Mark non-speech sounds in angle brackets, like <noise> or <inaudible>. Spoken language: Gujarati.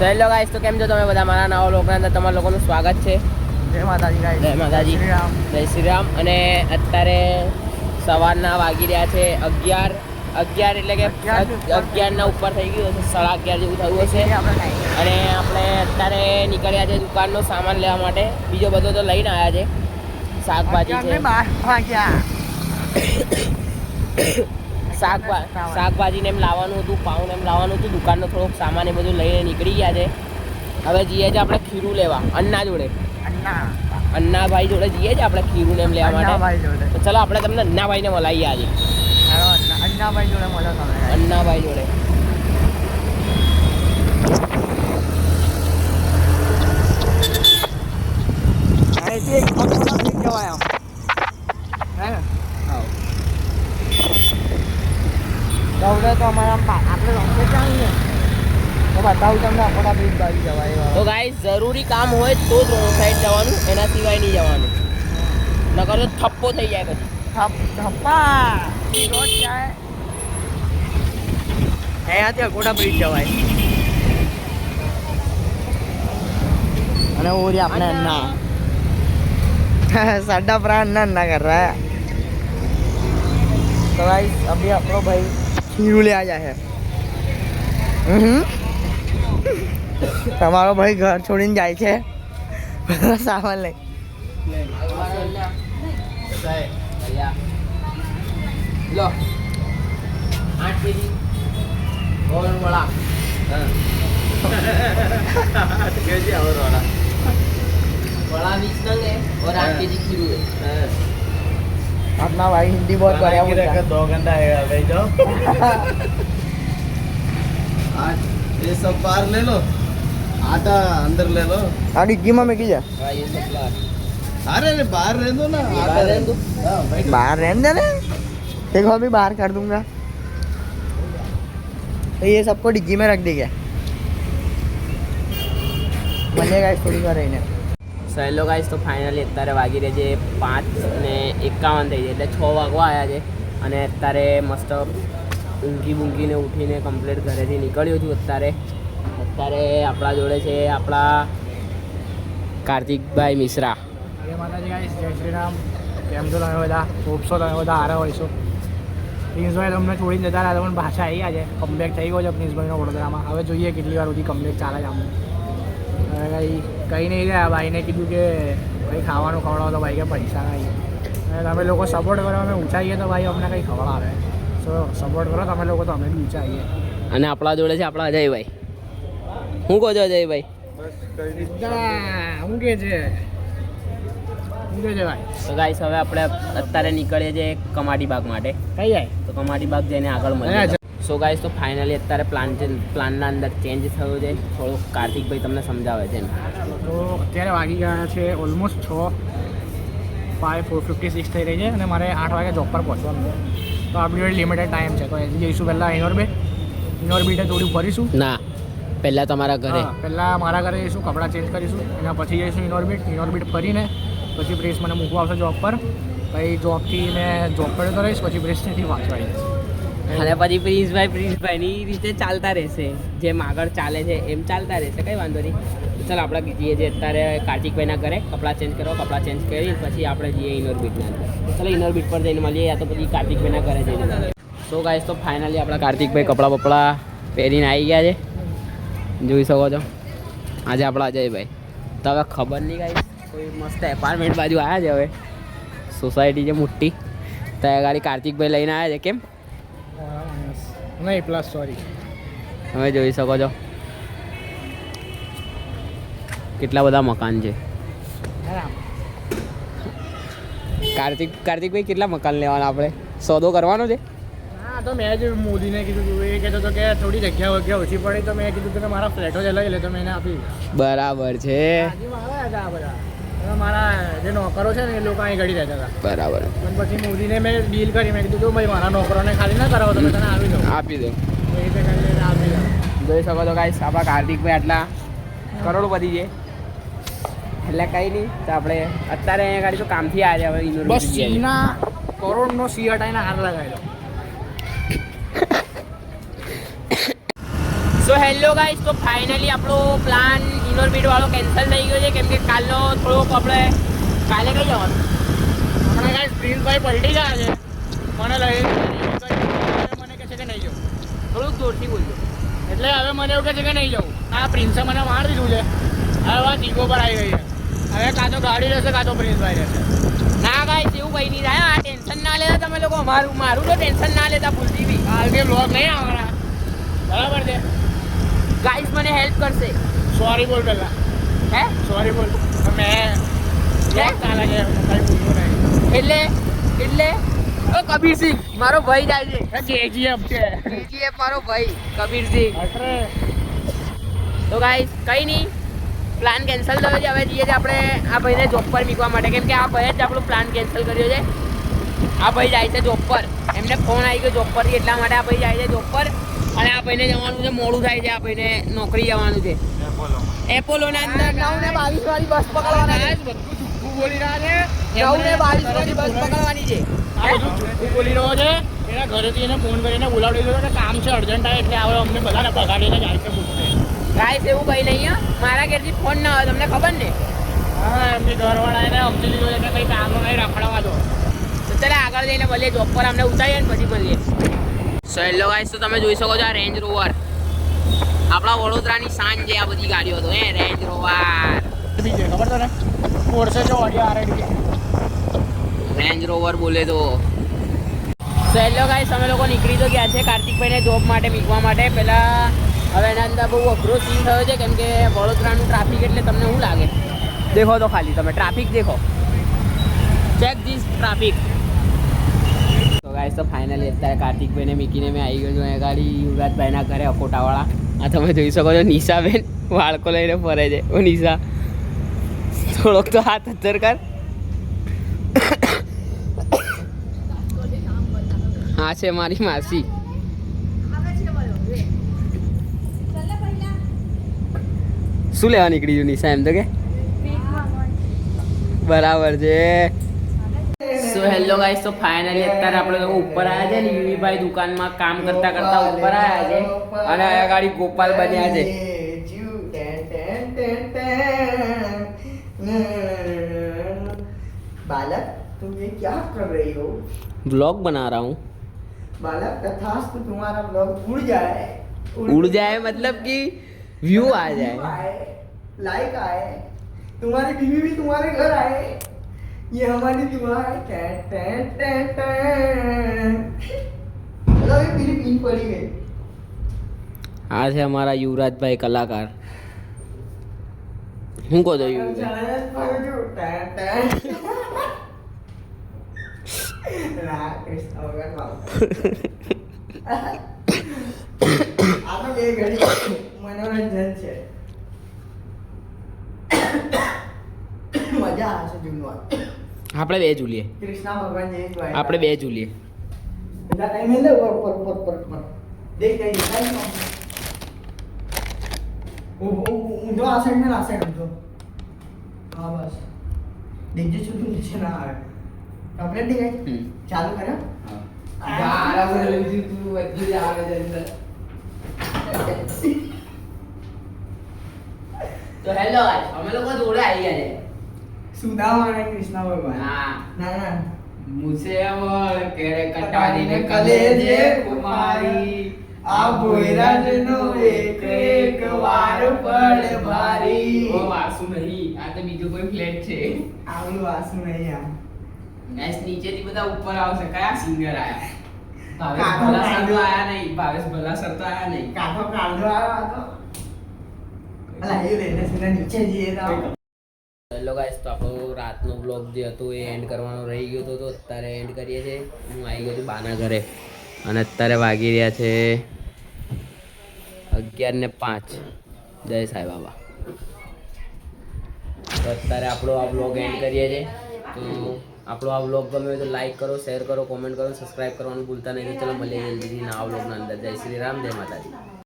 હેલો ગાઈસ તો કેમ છો તમે બધા? મારા નવા લોકના અંદર તમારા લોકોનું સ્વાગત છે. જય માતાજી ગાઈસ જય માતાજી. જય શ્રી રામ. અને અત્યારે સવારના વાગી રહ્યા છે અગિયાર. અગિયાર એટલે કે અગિયારના ઉપર થઈ ગયું હશે. સાડા અગિયાર જેવું થયું હશે. અને આપણે અત્યારે નીકળ્યા છે દુકાનનો સામાન લેવા માટે. બીજો બધો તો લઈને આવ્યા છે. શાકભાજી છે. અત્યારને બાર વાગ્યા શાકભા સામાન. શાકભાજીને એમ લાવવાનું હતું પાઉને એમ લાવવાનું હતું દુકાનનો થોડોક સામાન એ બધું લઈને નીકળી ગયા છે. હવે જઈએ છે આપણે ખીરું લેવા અન્ના જોડે. અન્નાભાઈ જોડે જઈએ છે આપણે ખીરું ને એમ લેવા માટે. તો ચલો આપણે તમને અન્નાભાઈને મળાવીએ આજે. અન્નાભાઈ જોડે મળો તમે. અન્નાભાઈ જોડે. એક જવાય આમ. હે? આવડે તો અમારા આપણે રમતે ચાલીએ તો બતાવું તમને આપણા બીજ બાજુ જવાય. તો ગાઈ જરૂરી કામ હોય તો જ રોડ સાઈડ જવાનું એના સિવાય નહીં જવાનું. નકર તો થપ્પો થઈ જાય પછી. થપ્પા! રોજ જાય. અહીંયાથી અકોટા બ્રિજ જવાય. અને ઓરી આપણે ના. <laughs> સાડા પ્રાણ ના ના કર રહ્યા. तो गाइस अभी आप लोग ખીરું લે આવ્યા છે તમારો ભાઈ ઘર છોડીને જાય છે. સામાન લઈ. લો. આઠ કેજી. ઓરવાળા આઠ કેજી ઓરવાળા વડા. વીસ નંગ હે ઓર આઠ કેજી ખીરું હે. अपना भाई हिंदी बहुत बढ़िया बोलता है। दो घंटा है भाई जाओ। <laughs> आज ये सब पार ले लो आटा अंदर ले लो। आगे कीमा में कीजा हाँ, ये सब अरे अरे बाहर रहने दो ना आटा रहने दो। हाँ, बाहर रहने दे देखो अभी बाहर कर दूँगा। तो ये सबको डिग्गी में रख दी देगा मजेगा थोड़ी बार रहने। સહેલો ગાઈસ તો ફાઇનલી અત્યારે વાગી રહે છે પાંચ ને એકાવન થઈ જાય એટલે છ વાગવા આવ્યા છે અને અત્યારે મસ્ત ઊંઘી બૂંઘીને ઉઠીને કમ્પ્લીટ ઘરેથી નીકળ્યો છું અત્યારે. અત્યારે આપણા જોડે છે આપણા કાર્તિકભાઈ મિશ્રા. જય શ્રી રામ. કેમ છો તમે બધા? ખૂબ તમે બધા? હારા હોય છો? પ્રિન્સભાઈ તમને છોડીને જતા રહ્યા પણ પાછા આવી છે. કમબેક થઈ ગયો છે પ્રિન્સભાઈનો વડોદરામાં. હવે જોઈએ કેટલી વાર સુધી કમબેક ચાલે છે આમ કંઈ કંઈ નહીં રહ્યા. ભાઈને કીધું કે ભાઈ ખાવાનું ખવડાવો તો ભાઈ કે પૈસા નહીં. અને તમે લોકો સપોર્ટ કરો અમે ઊંચાઈએ તો ભાઈ અમને કંઈ ખવડાવે. સો સપોર્ટ કરો તમે લોકો તો અમે બી ઊંચાઈએ. અને આપણા જોડે છે આપણા અજયભાઈ શું કહો છો અજયભાઈ શું કે છે તો ગાઈસ હવે આપણે અત્યારે નીકળીએ છીએ કમાટી બાગ માટે. કઈ જાય? તો કમાટી બાગ જઈને આગળ હા, મળીએ સો ગાઈસ તો ફાઇનલી અત્યારે પ્લાન પ્લાનના અંદર ચેન્જ થયો છે. થોડુંક કાર્તિકભાઈ તમને સમજાવે છે તો અત્યારે વાગી ગયા છે ઓલમોસ્ટ છ ફાઈવ ફોર ફિફ્ટી સિક્સ થઈ રહી છે અને મારે આઠ વાગે જોબ પર પહોંચવાનું છે. તો આપણી જોડે લિમિટેડ ટાઈમ છે. તો જઈશું પહેલાં ઇનોરબેટ ઇનોરબીટે થોડું ફરીશું ના પહેલાં તમારા ઘરે. પહેલાં મારા ઘરે જઈશું કપડાં ચેન્જ કરીશું એના પછી જઈશું ઇનોરબીટ ઇનોરબીટ ફરીને પછી પ્રેસ મને મૂકવા આવશે જોબ પર. પછી જોબથી મેં જોબ પર તો રહીશ પછી પ્રેસ નથી વાંચવા જઈશ અને પછી પ્રિન્સભાઈ પ્રિન્સભાઈની રીતે ચાલતા રહેશે. જેમ આગળ ચાલે છે, એમ ચાલતા રહેશે. કંઈ વાંધો નહીં. ચાલ આપણે જઈએ. છીએ અત્યારે કાર્તિકભાઈના ઘરે કપડાં ચેન્જ કરો, કપડાં ચેન્જ કરી પછી આપણે જઈએ ઇનોરબીટના અંદર ચાલો ઇનોરબીટ પર જઈને મળીએ, યા તો પછી કાર્તિકભાઈના ઘરે જઈને મળીએ. સો ગાઈસ તો ફાઇનલી આપણા કાર્તિકભાઈ કપડાં બપડા પહેરીને આવી ગયા છે. જોઈ શકો છો. આજે આપણા અજયભાઈ. તો હવે ખબર નહીં ગાઈસ કોઈ મસ્ત એપાર્ટમેન્ટ બાજુ આવ્યા છે હવે. સોસાયટી છે મોટી. ત્યાં ગાડી કાર્તિકભાઈ લઈને આવ્યા છે. કેમ? નહીં પ્લસ સોરી તમે જોઈ શકો છો. કેટલા બધા મકાન છે? કાર્તિક કાર્તિકભાઈ કેટલા મકાન લેવાના આપણે? સોદો કરવાનો છે? હા તો મેં જ મોદીને કીધું એ કહેતો હતો કે થોડી જગ્યા વગ્યા ઓછી પડી તો મેં કીધું કે મારા ફ્લેટો જ લઈ લે તો મેં આપી બરાબર છે. બધા. મારા જે નોકરો છે ને એ લોકો અહીં ઘડી રહેતા હતા. બરાબર. પણ પછી મોદીને મેં ડીલ કરી મેં કીધું ભાઈ મારા નોકરોને ખાલી ના કરાવો તો તને આપી દો. આપી દો. આપી જોઈ શકો તો ગાઈસ આપણા કાર્તિકભાઈ આટલા કરોડપતિ છે. એટલે કંઈ નહીં તો આપણે અત્યારે અહીંયા ગાડી તો કામથી આવ્યા હવે ઇન્દોર બસ સીના કરોડનો હાર લગાવી સો હેલો ગાઈસ તો ફાઇનલી આપણો પ્લાન ઇનોર્બિટ વાળો કેન્સલ થઈ ગયો છે. કેમ કે કાલનો થોડોક આપણે કાલે કઈ જવાનું? હમણાં ગાઈસ પ્રિન્સભાઈ પલટી ગયા છે. મને લઈ મને કહે છે કે નહીં જવું. થોડુંક જોરથી બોલજો. એટલે હવે મને એવું કહે છે કે નહીં જવું. આ પ્રિન્સે મને માર દીધું છે. હવે વાત ઈગો પર આવી ગઈ છે. હવે કાં તો ગાડી રહેશે કાં તો પ્રિન્સભાઈ રહેશે. ના ગાઈસ એવું કઈ નહીં થાય. આ ટેન્શન ના લેતા તમે લોકો. મારું મારું તો ટેન્શન ના લેતા ભૂલતી બી. કાલથી બ્લોગ નહીં આવવાના. બરાબર છે? ગાઈસ મને હેલ્પ કરશે. સોરી બોલ પહેલાં હે? સોરી બોલ. મેં એટલે એટલે ઓ કબીરસિંહ મારો ભાઈ જાય છે. કેજીએફ છે. કેજીએફ મારો ભાઈ કબીરસિંહ તો ગાઈસ કઈ નહીં. પ્લાન કેન્સલ થયો છે. હવે જઈએ છીએ આપણે આ ભાઈને જોબ પર મૂકવા માટે. કેમ કે આ ભાઈએ જ આપણો પ્લાન કેન્સલ કર્યો છે. આ ભાઈ જાય છે જોબ પર. એમને ફોન આવી ગયો જોબ પરથી એટલા માટે આ ભાઈ જાય છે જોબ પર. અને આ ભાઈને જવાનું છે મોડું થાય છે આ ભાઈને નોકરી જવાનું છે. એપોલોના અંદર નવ ને. બાવીસ વાળી બસ પકડવાના છે. બધું બોલી રહ્યા છે. નવ ને બાવીસ વાળી બસ પકડવાની છે. આ બધું જુઠ્ઠું બોલી રહ્યો છે. એના ઘરેથી એને ફોન કરીને બોલાવી દીધો કે કામ છે અર્જન્ટ આવે એટલે હવે અમને બધાને પગાડીને જાય છે ગાઈસ એવું કઈ નહીં મારા ઘેરથી ફોન ના આવે તમને ખબર ને? હા એમની ઘરવાળા એને સમજી લીધો છે કંઈ કામ નહીં રખડવા દો. તો ચાલે આગળ જઈને ભલે જોબ પર અમને ઉતારીએ ને પછી મળીએ. સો હેલો ગાઈસ તો તમે જોઈ શકો છો આ રેન્જ રોવર આપણા વડોદરાની શાન છે આ બધી ગાડીઓ તો એ રેન્જ રોવર ખબર તને? પોર્સે છે રેન્જ રોવર બોલે તો. સો હેલો ગાઈસ અમે લોકો નીકળી તો ગયા છે કાર્તિકભાઈને જોબ માટે મીકવા માટે. પહેલાં હવે એના અંદર બહુ અઘરો સીન થયો છે કેમ કે વડોદરાનું ટ્રાફિક એટલે તમને શું લાગે. દેખો તો ખાલી તમે ટ્રાફિક દેખો. ચેક ધીસ ટ્રાફિક ગાઈસ તો ફાઇનલી અત્યારે કાર્તિકભાઈને, મીકીને મેં આવી ગયો છું. અહીંયા ગાડી યુવરાજભાઈના ઘરે, અકોટાવાળા. આ તમે જોઈ શકો છો, નિશાબેન વાળકો લઈને ફરે છે. ઓ, નિશા. થોડોક તો હાથ અત્તર કર. હા છે મારી માસી. શું લેવા નીકળી છું, નિશા, એમ તો કે? બરાબર છે. સો હેલો ગાઈસ તો ફાઇનલી અત્યારે આપણે લોકો ઉપર આવ્યા છે ને યુવીભાઈ દુકાનમાં કામ કરતા કરતા ઉપર આવ્યા છે અને આ ગાડી ગોપાલ બન્યા છે बालक तुम ये क्या कर रही हो ब्लॉग बना रहा हूँ बालक तथास्तु तुम्हारा ब्लॉग उड़ जाए उड़ जाए मतलब कि व्यू आ व्यू जाए आए लाइक आए तुम्हारी बीवी भी तुम्हारे घर आए ये हमारी दुआ है टैं, टैं, टैं, टैं। मतलब ये मेरी बीन पड़ी गई આ છે અમારા યુવરાજભાઈ કલાકાર શું કહો છો યુવરાજ જણાય પર જો ટૈं, ટૈं. ના, કૃષ્ણ ભગવાન બાપ. આ તો બે ઘડી મનોરંજન છે મજા આવશે જૂનવા આપણે બે ઝૂલીએ. કૃષ્ણ ભગવાન જય. આપણે બે ઝૂલીએ. બધા ઊંધો આ સાઈડ ને આ સાઈડ ઊંધો હા બસ. દેખજે તું નીચે ના આવે. કમ્પ્લેટ દેખાય હમ. ચાલુ અંદર. <laughs> તો હેલો અમે લોકો જોડે આવી ગયા છે. સુદામા કૃષ્ણ ભગવાન. ના ના. મુસે વળ કેરે કટાડીને કલેજે કુમારી. આ ભોયરાજનો એક એક વાર પડ ભારી ઓ વાસુ નહીં. આ તો બીજું કોઈ ફ્લેટ છે. આવડું વાસુ નહીં આ નીચે નીચેથી બધા ઉપર આવશે. કયા સિંગર આયા? ભાવેશ તો આયા નહીં. ભાવેશ ભલા તો આયા નહીં. કાઢો કાઢો આવ્યો હતો. અલા એ રેને સીધા નીચે જઈએ તો. હેલો ગાઈસ તો આપણો રાતનો બ્લોગ જે હતો એ એન્ડ કરવાનો રહી ગયો હતો, તો અત્યારે એન્ડ કરીએ છીએ. હું આવી ગયો છું બાના ઘરે અને અત્યારે વાગી રહ્યા છે અગિયાર ને પાંચ. જય સાંઈ બાબા. તો અત્યારે આપણો આ બ્લોગ એન્ડ કરીએ છીએ. તો આપણો આ બ્લોગ ગમે તો લાઈક કરો શેર કરો કોમેન્ટ કરો સબસ્ક્રાઈબ કરવાનું ભૂલતા નહીં. તો ચલો મળીએ જલ્દીથી નવા બ્લોગના અંદર. જય શ્રી રામ, જય માતાજી.